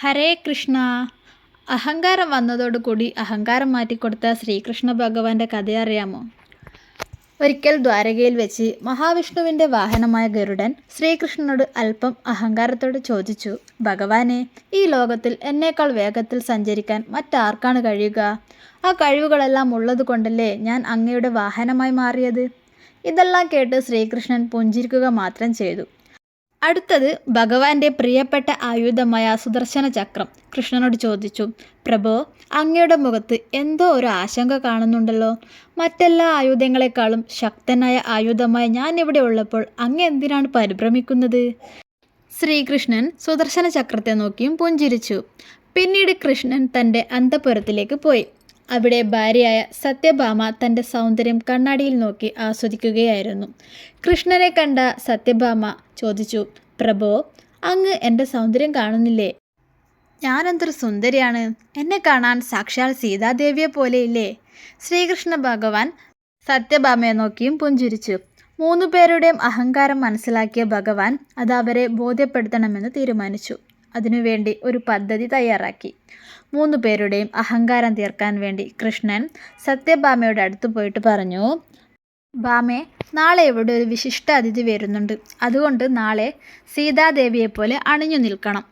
ഹരേ കൃഷ്ണ. അഹങ്കാരം വന്നതോടുകൂടി അഹങ്കാരം മാറ്റിക്കൊടുത്ത ശ്രീകൃഷ്ണ ഭഗവാന്റെ കഥ അറിയാമോ? ഒരിക്കൽ ദ്വാരകയിൽ വെച്ച് മഹാവിഷ്ണുവിന്റെ വാഹനമായ ഗരുഡൻ ശ്രീകൃഷ്ണനോട് അല്പം അഹങ്കാരത്തോട് ചോദിച്ചു ഭഗവാനെ ഈ ലോകത്തിൽ എന്നേക്കാൾ വേഗത്തിൽ സഞ്ചരിക്കാൻ മറ്റാർക്കാണ് കഴിയുക? ആ കഴിവുകളെല്ലാം ഉള്ളത് കൊണ്ടല്ലേ ഞാൻ അങ്ങയുടെ വാഹനമായി മാറിയത്? ഇതെല്ലാം കേട്ട് ശ്രീകൃഷ്ണൻ പുഞ്ചിരിക്കുക മാത്രം ചെയ്തു. അടുത്തത് ഭഗവാന്റെ പ്രിയപ്പെട്ട ആയുധമായ സുദർശന ചക്രം. കൃഷ്ണനോട് ചോദിച്ചു പ്രഭോ അങ്ങയുടെ മുഖത്ത് എന്തോ ഒരു ആശങ്ക കാണുന്നുണ്ടല്ലോ. മറ്റെല്ലാ ആയുധങ്ങളെക്കാളും ശക്തനായ ആയുധമായ ഞാൻ ഇവിടെ ഉള്ളപ്പോൾ അങ്ങ് എന്തിനാണ് പരിഭ്രമിക്കുന്നത്? ശ്രീകൃഷ്ണൻ സുദർശന ചക്രത്തെ നോക്കിയും പുഞ്ചിരിച്ചു. പിന്നീട് കൃഷ്ണൻ തന്റെ അന്തപുരത്തിലേക്ക് പോയി. അവിടെ ഭാര്യയായ സത്യഭാമ തന്റെ സൗന്ദര്യം കണ്ണാടിയിൽ നോക്കി ആസ്വദിക്കുകയായിരുന്നു. കൃഷ്ണനെ കണ്ട സത്യഭാമ ചോദിച്ചു പ്രഭോ അങ്ങ് എന്റെ സൗന്ദര്യം കാണുന്നില്ലേ? ഞാനെന്തൊരു സുന്ദരിയാണ്. എന്നെ കാണാൻ സാക്ഷാൽ സീതാദേവിയെ പോലെയില്ലേ ശ്രീകൃഷ്ണ ഭഗവാൻ സത്യഭാമയെ നോക്കിയും പുഞ്ചിരിച്ചു. മൂന്നു പേരുടെയും അഹങ്കാരം മനസ്സിലാക്കിയ ഭഗവാൻ അത് അവരെ ബോധ്യപ്പെടുത്തണമെന്ന് തീരുമാനിച്ചു. അതിനുവേണ്ടി ഒരു പദ്ധതി തയ്യാറാക്കി. മൂന്നു പേരുടെയും അഹങ്കാരം തീർക്കാൻ വേണ്ടി കൃഷ്ണൻ സത്യഭാമയുടെ അടുത്ത് പോയിട്ട് പറഞ്ഞു ഭാമേ നാളെ ഇവിടെ ഒരു വിശിഷ്ട അതിഥി വരുന്നുണ്ട്. അതുകൊണ്ട് നാളെ സീതാദേവിയെപ്പോലെ അണിഞ്ഞു നിൽക്കണം.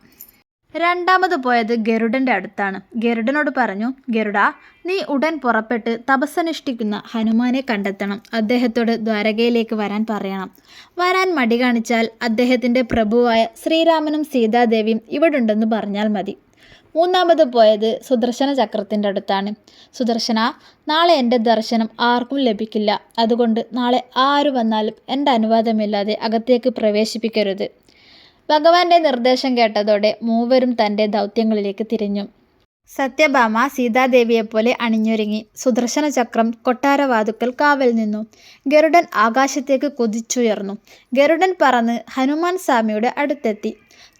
രണ്ടാമത് പോയത് ഗരുഡന്റെ അടുത്താണ്. ഗരുഡനോട് പറഞ്ഞു ഗരുഡ നീ ഉടൻ പുറപ്പെട്ട് തപസ്സനുഷ്ഠിക്കുന്ന ഹനുമാനെ കണ്ടെത്തണം. അദ്ദേഹത്തോട് ദ്വാരകയിലേക്ക് വരാൻ പറയണം. വരാൻ മടി കാണിച്ചാൽ അദ്ദേഹത്തിന്റെ പ്രഭുവായ ശ്രീരാമനും സീതാദേവിയും ഇവിടുണ്ടെന്ന് പറഞ്ഞാൽ മതി. മൂന്നാമത് പോയത് സുദർശന ചക്രത്തിന്റെ അടുത്താണ്. സുദർശന നാളെ എന്റെ ദർശനം ആർക്കും ലഭിക്കില്ല. അതുകൊണ്ട് നാളെ ആര് വന്നാലും എന്റെ അനുവാദമില്ലാതെ അകത്തേക്ക് പ്രവേശിപ്പിക്കരുത്. ഭഗവാന്റെ നിർദ്ദേശം കേട്ടതോടെ മൂവരും തന്റെ ദൗത്യങ്ങളിലേക്ക് തിരിഞ്ഞു. സത്യഭാമ സീതാദേവിയെപ്പോലെ അണിഞ്ഞൊരുങ്ങി. സുദർശന ചക്രം കൊട്ടാരവാതുക്കൽ കാവൽ നിന്നു. ഗരുഡൻ ആകാശത്തേക്ക് കുതിച്ചുയർന്നു. ഗരുഡൻ പറന്ന് ഹനുമാൻ സ്വാമിയുടെ അടുത്തെത്തി.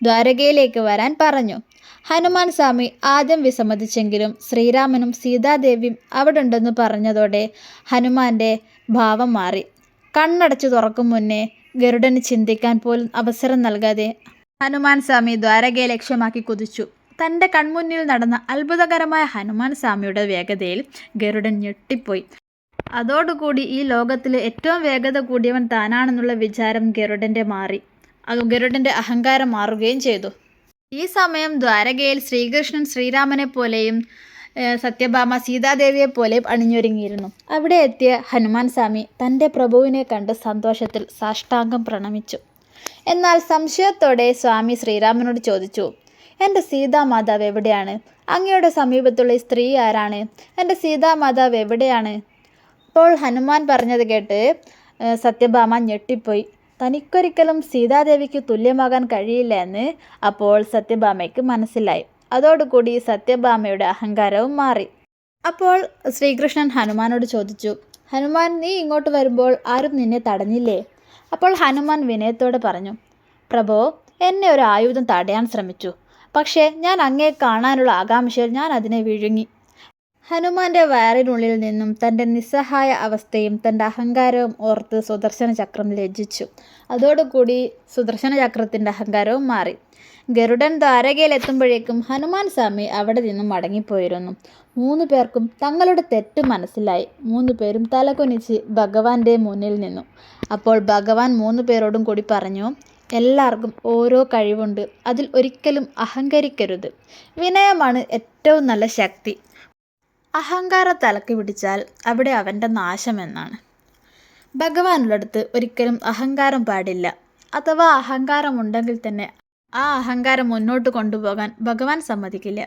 ദ്വാരകയിലേക്ക് വരാൻ പറഞ്ഞു. ഹനുമാൻ സ്വാമി ആദ്യം വിസമ്മതിച്ചെങ്കിലും ശ്രീരാമനും സീതാദേവിയും അവിടെ ഉണ്ടെന്ന് പറഞ്ഞതോടെ ഹനുമാന്റെ ഭാവം മാറി. കണ്ണടച്ചു തുറക്കും മുന്നേ ഗരുഡന് ചിന്തിക്കാൻ പോലും അവസരം നൽകാതെ ഹനുമാൻ സ്വാമി ദ്വാരകയെ ലക്ഷ്യമാക്കി കുതിച്ചു. തന്റെ കൺമുന്നിൽ നടന്ന അത്ഭുതകരമായ ഹനുമാൻ സ്വാമിയുടെ വേഗതയിൽ ഗരുഡൻ ഞെട്ടിപ്പോയി. അതോടുകൂടി ഈ ലോകത്തിലെ ഏറ്റവും വേഗത കൂടിയവൻ താനാണെന്നുള്ള വിചാരം ഗരുഡന്റെ മാറി. ഗരുഡന്റെ അഹങ്കാരം മാറുകയും ചെയ്തു. ഈ സമയം ദ്വാരകയിൽ ശ്രീകൃഷ്ണൻ ശ്രീരാമനെ പോലെയും സത്യഭാമ സീതാദേവിയെ പോലെ അണിഞ്ഞൊരുങ്ങിയിരുന്നു. അവിടെ എത്തിയ ഹനുമാൻ സ്വാമി തന്റെ പ്രഭുവിനെ കണ്ട് സന്തോഷത്തിൽ സാഷ്ടാംഗം പ്രണമിച്ചു. എന്നാൽ സംശയത്തോടെ സ്വാമി ശ്രീരാമനോട് ചോദിച്ചു എന്റെ സീതാമാതാവ് എവിടെയാണ്? അങ്ങയുടെ സമീപത്തുള്ള സ്ത്രീ ആരാണ്? എന്റെ സീതാമാതാവ് എവിടെയാണ്? അപ്പോൾ ഹനുമാൻ പറഞ്ഞത് കേട്ട് സത്യഭാമ ഞെട്ടിപ്പോയി. തനിക്കൊരിക്കലും സീതാദേവിക്ക് തുല്യമാകാൻ കഴിയില്ല എന്ന് അപ്പോൾ സത്യഭാമയ്ക്ക് മനസ്സിലായി. അതോടുകൂടി സത്യഭാമയുടെ അഹങ്കാരവും മാറി. അപ്പോൾ ശ്രീകൃഷ്ണൻ ഹനുമാനോട് ചോദിച്ചു ഹനുമാൻ നീ ഇങ്ങോട്ട് വരുമ്പോൾ ആരും നിന്നെ തടഞ്ഞില്ലേ? അപ്പോൾ ഹനുമാൻ വിനയത്തോടെ പറഞ്ഞു പ്രഭോ എന്നെ ഒരു ആയുധം തടയാൻ ശ്രമിച്ചു. പക്ഷേ ഞാൻ അങ്ങേ കാണാനുള്ള ആകാംക്ഷയിൽ ഞാൻ അതിനെ വിഴുങ്ങി. ഹനുമാന്റെ വയറിനുള്ളിൽ നിന്നും തന്റെ നിസ്സഹായ അവസ്ഥയും തന്റെ അഹങ്കാരവും ഓർത്ത് സുദർശന ചക്രം ലജ്ജിച്ചു. അതോടുകൂടി സുദർശന ചക്രത്തിന്റെ അഹങ്കാരവും മാറി. ഗരുഡൻ ദ്വാരകയിലെത്തുമ്പോഴേക്കും ഹനുമാൻ സ്വാമി അവിടെ നിന്നും മടങ്ങിപ്പോയിരുന്നു. മൂന്ന് പേർക്കും തങ്ങളുടെ തെറ്റ് മനസ്സിലായി. മൂന്ന് പേരും തലകുനിച്ച് ഭഗവാന്റെ മുന്നിൽ നിന്നു. അപ്പോൾ ഭഗവാൻ മൂന്ന് പേരോടും കൂടി പറഞ്ഞു എല്ലാവർക്കും ഓരോ കഴിവുണ്ട്. അതിൽ ഒരിക്കലും അഹങ്കരിക്കരുത്. വിനയമാണ് ഏറ്റവും നല്ല ശക്തി. അഹങ്കാര തലക്ക് പിടിച്ചാൽ അവിടെ അവന്റെ നാശമെന്നാണ്. ഭഗവാനുള്ളടുത്ത് ഒരിക്കലും അഹങ്കാരം പാടില്ല. അഥവാ അഹങ്കാരമുണ്ടെങ്കിൽ തന്നെ ആ അഹങ്കാരം മുന്നോട്ട് കൊണ്ടുപോകാൻ ഭഗവാൻ സമ്മതിക്കില്ല.